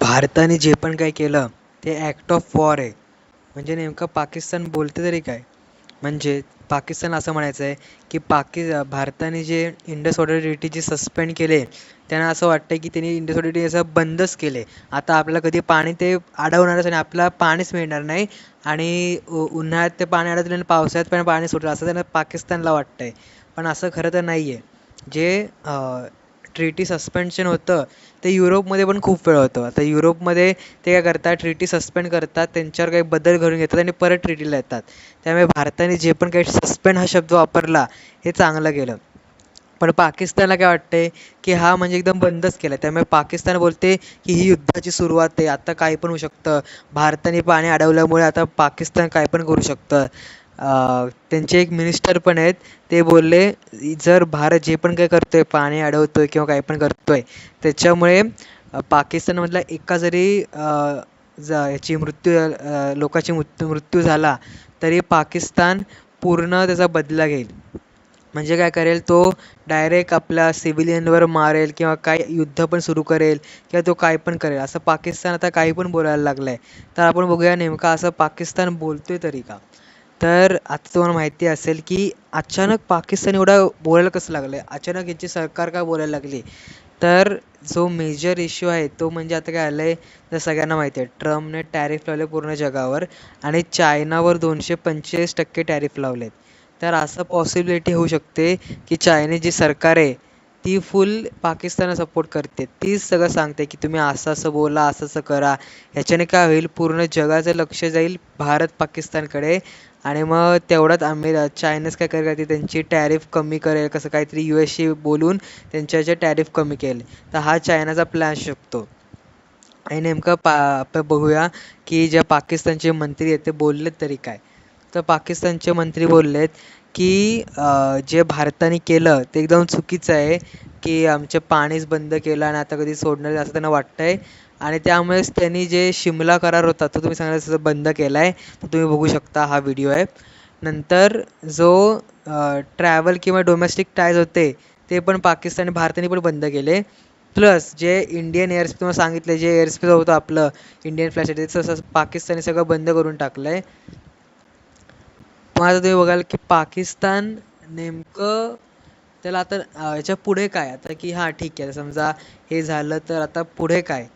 भारताने जे पण काही केलं ते ॲक्ट ऑफ वॉर आहे. म्हणजे नेमकं पाकिस्तान बोलते तरी काय? म्हणजे पाकिस्तान असं म्हणायचं आहे की पाकि भारताने जे इंडस ऑडिटी जे सस्पेंड केले त्यांना असं वाटतं की त्यांनी इंडस ऑडिटी असं बंदच केले. आता आपल्याला कधी पाणी ते अडवणारच आणि आपल्याला पाणीच मिळणार नाही आणि उन्हाळ्यात ते पाणी अडवलं आणि पावसाळ्यात पण पाणी सुटलं असं त्यांना पाकिस्तानला वाटतं आहे पण असं खरं तर नाही आहे जे ट्रीटी सस्पेन्शन होतं ते युरोपमध्ये पण खूप वेळ होतं. आता युरोपमध्ये ते काय करतात ट्रीटी सस्पेंड करतात त्यांच्यावर काही बदल घडून घेतात आणि परत ट्रीटीला येतात. त्यामुळे भारताने जे पण काही सस्पेंड हा शब्द वापरला हे चांगलं केलं पण पाकिस्तानला काय वाटते की हा म्हणजे एकदम बंदच केला. त्यामुळे पाकिस्तान बोलते की ही युद्धाची सुरुवात आहे आता काही पण होऊ शकतं. भारताने पाणी अडवल्यामुळे आता पाकिस्तान काय पण करू शकतं. त्यांचे एक मिनिस्टर पण आहेत. ते बोलले जर भारत जे पण काय करतो आहे पाणी अडवतो आहे किंवा काही पण करतो आहे त्याच्यामुळे पाकिस्तानमधला एका जरी जा याची मृत्यू लोकाची मृत्यू मृत्यू झाला तरी पाकिस्तान पूर्ण त्याचा बदला घेईल. म्हणजे काय करेल तो डायरेक्ट आपल्या सिव्हिलियनवर मारेल किंवा काय युद्ध पण सुरू करेल किंवा तो काय पण करेल. असं पाकिस्तान आता काही पण बोलायला लागलं आहे तर आपण बघूया नेमका असं पाकिस्तान बोलतो आहे तरी का? तर आता तुम्हाला माहिती असेल की अचानक पाकिस्तान एवढं बोलायला कसं लागलं आहे अचानक यांची सरकार का बोलायला लागली? तर जो मेजर इश्यू आहे तो म्हणजे आता काय आलं आहे तर सगळ्यांना माहिती आहे ट्रम्पने टॅरिफ लावले पूर्ण जगावर आणि चायनावर दोनशे पंचेचाळीस टक्के टॅरिफ लावले आहेत तर असं पॉसिबिलिटी होऊ शकते की चायनी जी सरकार आहे ती फुल पाकिस्तानला सपोर्ट करते. तीच सगळं सांगते की तुम्ही असं असं बोला असं असं करा. ह्याच्याने काय होईल? पूर्ण जगाचं लक्ष जाईल भारत पाकिस्तानकडे. आणि मग तेवढ्यात आम्ही चायनाच काय करेल ते त्यांची टॅरिफ कमी करेल कसं काहीतरी यू एसशी बोलून त्यांच्या टॅरिफ कमी केले. तर हा चायनाचा प्लॅन असू शकतो. आणि नेमकं पा आपण बघूया की ज्या पाकिस्तानचे मंत्री आहेत ते बोललेत तरी काय? तर पाकिस्तानचे मंत्री बोललेत की जे भारताने केलं ते एकदम चुकीचं आहे की आमचे पाणीच बंद केलं आणि आता कधी सोडणार असं त्यांना वाटतंय. आहे आणि त्यामुळेच त्यांनी जे शिमला करार होता तो तुम्ही सांगितलं तसं बंद केला आहे तर तुम्ही बघू शकता हा व्हिडिओ आहे. नंतर जो ट्रॅव्हल किंवा डोमेस्टिक टायज होते ते पण पाकिस्तान भारताने पण बंद केले. प्लस जे इंडियन एअरस्पेस तुम्हाला सांगितले जे एअरस्पेस होतं आपलं इंडियन फ्लायसाठी तसं पाकिस्तानने सगळं बंद करून टाकलं आहे मग आता तुम्ही बघाल की पाकिस्तान नेमकं त्याला आता याच्यापुढे काय? आता की हां ठीक आहे समजा हे झालं तर आता पुढे काय?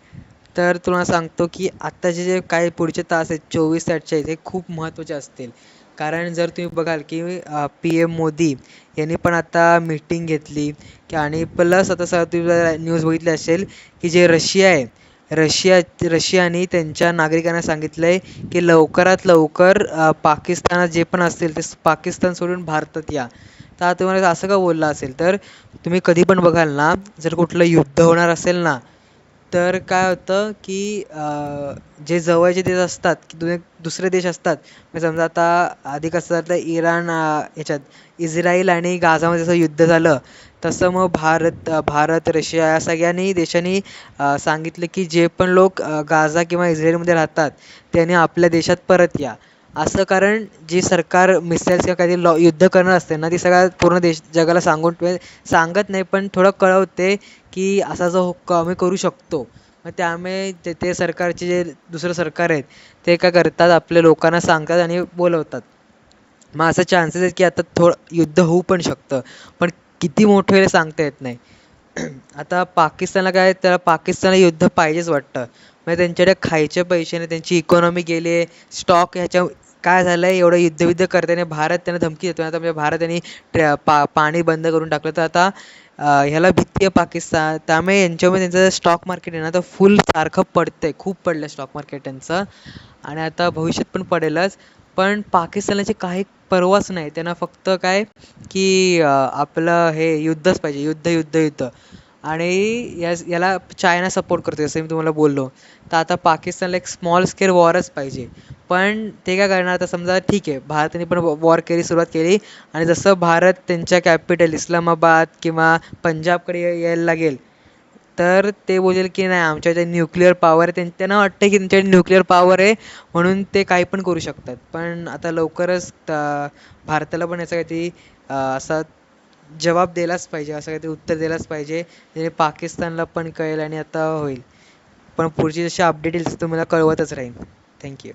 तर तुला सांगतो की आत्ताचे जे काय पुढचे तास आहेत चोवीस ते अठ्ठेचाळीस हे खूप महत्त्वाचे असतील. कारण जर तुम्ही बघाल की पी एम मोदी यांनी पण आता मीटिंग घेतली की आणि प्लस आता सर तुम्ही न्यूज बघितली असेल की जे रशिया आहे रशिया रशियाने त्यांच्या नागरिकांना सांगितलं आहे की लवकरात लवकर पाकिस्तानात जे पण असतील ते पाकिस्तान सोडून भारतात या. तर आता तुम्हाला असं का बोललं असेल? तर तुम्ही कधी पण बघाल ना जर कुठलं युद्ध होणार असेल ना तर काय होतं की जे जवळचे देश असतात की दुसरे देश असतात म्हणजे समजा आता आधी कसं झालं इराण ह्याच्यात इस्रायल आणि गाझामध्ये जसं युद्ध झालं तसं मग भारत भारत रशिया या सगळ्यांनी देशांनी सांगितलं की जे पण लोक गाझा किंवा इस्रायलमध्ये राहतात त्यांनी आपल्या देशात परत या. असं कारण जी सरकार मिसाईल्स किंवा काही लॉ युद्ध करणार असते ना ती सगळ्या पूर्ण देश जगाला सांगून सांगत नाही पण थोडं कळवते की असा जो आम्ही करू शकतो. मग त्यामुळे ते ते सरकारचे जे दुसरं सरकार आहेत ते काय करतात आपल्या लोकांना सांगतात आणि बोलवतात. मग असं चान्सेस आहेत की आता थोडं युद्ध होऊ पण शकतं. पण किती मोठं सांगता येत नाही. आता पाकिस्तानला काय त्याला पाकिस्तानला युद्ध पाहिजेच वाटतं. म्हणजे त्यांच्याकडे खायचे पैसे नाही त्यांची इकॉनॉमी गेली आहे स्टॉक ह्याच्या काय झालं आहे एवढं युद्धविद्ध करताना भारत त्यांना धमकी देतो आता म्हणजे भारत यांनी पा पाणी बंद करून टाकलं. तर आता ह्याला भीती आहे पाकिस्तान. त्यामुळे यांच्यामध्ये त्यांचं स्टॉक मार्केट आहे ना तर फुल सारखं पडतं आहे खूप पडलं स्टॉक मार्केट त्यांचं. आणि आता भविष्यात पण पडेलच. पण पाकिस्तानाची काही परवाच नाही. त्यांना फक्त काय की आपलं हे युद्धच पाहिजे. युद्ध युद्ध युद्ध. आणि या याला चायना सपोर्ट करतो जसं मी तुम्हाला बोललो. तर आता पाकिस्तानला एक स्मॉल स्केल वॉरच पाहिजे. पण ते काय करणार? आता समजा ठीक आहे भारताने पण वॉर केली सुरुवात केली. आणि जसं भारत त्यांच्या कॅपिटल इस्लामाबाद किंवा पंजाबकडे यायला लागेल तर ते बोलेल की नाही आमच्या न्यूक्लिअर पॉवर त्यां त्यांना वाटतं की त्यांच्याकडे न्यूक्लिअर पॉवर आहे म्हणून ते काही पण करू शकतात. पण आता लवकरच भारताला पण याचा काहीतरी असा जवाब दिलाच पाहिजे असं काहीतरी उत्तर दिलाच पाहिजे. जे पाकिस्तानला पण कळेल आणि आता होईल. पण पुढची जशी अपडेट येईल तुम्हाला कळवतच राहील थँक्यू